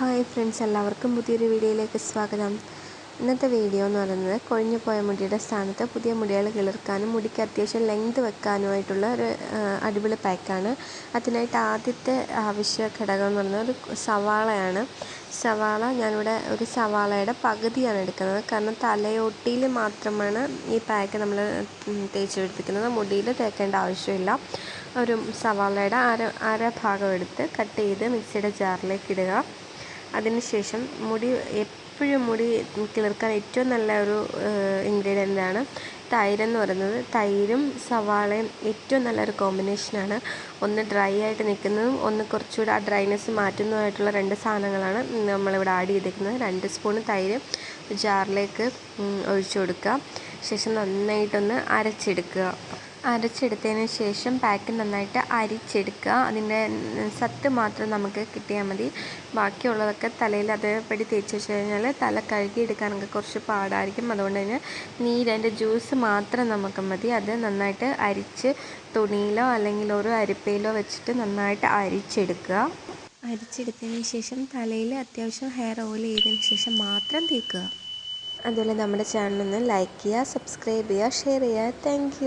Hi friends എല്ലാവർക്കും പുതിയൊരു വീഡിയോയിലേക്ക് സ്വാഗതം. ഇന്നത്തെ വീഡിയോ എന്ന് പറയുന്നത് കൊഴിഞ്ഞു പോയ മുടിയുടെ സ്ഥാനത്ത് പുതിയ മുടികൾ കിളിർക്കാനും മുടിക്ക് അത്യാവശ്യം ലെങ്ത് വെക്കാനുമായിട്ടുള്ള ഒരു അടിപൊളി പാക്കാണ് അതിനായിട്ട് ആദ്യത്തെ ആവശ്യ ഘടകം എന്ന് പറയുന്നത് ഒരു സവാളയാണ്. സവാള ഞാനിവിടെ ഒരു സവാളയുടെ പകുതിയാണ് എടുക്കുന്നത്. കാരണം തലയൊട്ടിയിൽ മാത്രമാണ് ഈ പാക്ക് നമ്മൾ തേച്ച് പിടിപ്പിക്കുന്നത് മുടിയിൽ തേക്കേണ്ട ആവശ്യമില്ല. ഒരു സവാളയുടെ അര അര ഭാഗം എടുത്ത് കട്ട് ചെയ്ത് മിക്സിയുടെ ജാറിലേക്ക് ഇടുക. അതിനുശേഷം മുടി എപ്പോഴും മുടി കിളിർക്കാൻ ഏറ്റവും നല്ല ഒരു ഇൻഗ്രീഡിയന്റാണ് തൈര് തൈരെന്ന് പറയുന്നത്. തൈരും സവാളയും ഏറ്റവും നല്ലൊരു കോമ്പിനേഷനാണ് ഒന്ന് ഡ്രൈ ആയിട്ട് നിൽക്കുന്നതും ഒന്ന് കുറച്ചുകൂടെ ആ ഡ്രൈനെസ് മാറ്റുന്നതുമായിട്ടുള്ള രണ്ട് സാധനങ്ങളാണ് നമ്മളിവിടെ ആഡ് ചെയ്തിരിക്കുന്നത് രണ്ട് സ്പൂൺ തൈര് ജാറിലേക്ക് ഒഴിച്ചു കൊടുക്കുക. ശേഷം നന്നായിട്ടൊന്ന് അരച്ചെടുക്കുക. അരച്ചെടുത്തതിന് ശേഷം പാക്ക് നന്നായിട്ട് അരിച്ചെടുക്കുക. അതിന്റെ സത്ത് മാത്രം നമുക്ക് കിട്ടിയാൽ മതി. ബാക്കിയുള്ളതൊക്കെ തലയിൽ അതേപടി തേച്ച് വെച്ച് കഴിഞ്ഞാൽ തല കഴുകിയെടുക്കാനൊക്കെ കുറച്ച് പാടായിരിക്കും. അതുകൊണ്ട് തന്നെ നീര് അതിന്റെ ജ്യൂസ് മാത്രം നമുക്ക് മതി. അത് നന്നായിട്ട് അരിച്ച് തുണിയിലോ അല്ലെങ്കിൽ ഒരു അരിപ്പയിലോ വെച്ചിട്ട് നന്നായിട്ട് അരിച്ചെടുക്കുക. അരിച്ചെടുത്തതിന് ശേഷം തലയിൽ അത്യാവശ്യം ഹെയർ ഓയിൽ ചെയ്തതിന് ശേഷം മാത്രം തേക്കുക. അതുപോലെ നമ്മുടെ ചാനലൊന്ന് ലൈക്ക് ചെയ്യുക സബ്സ്ക്രൈബ് ചെയ്യുക ഷെയർ ചെയ്യുക. താങ്ക്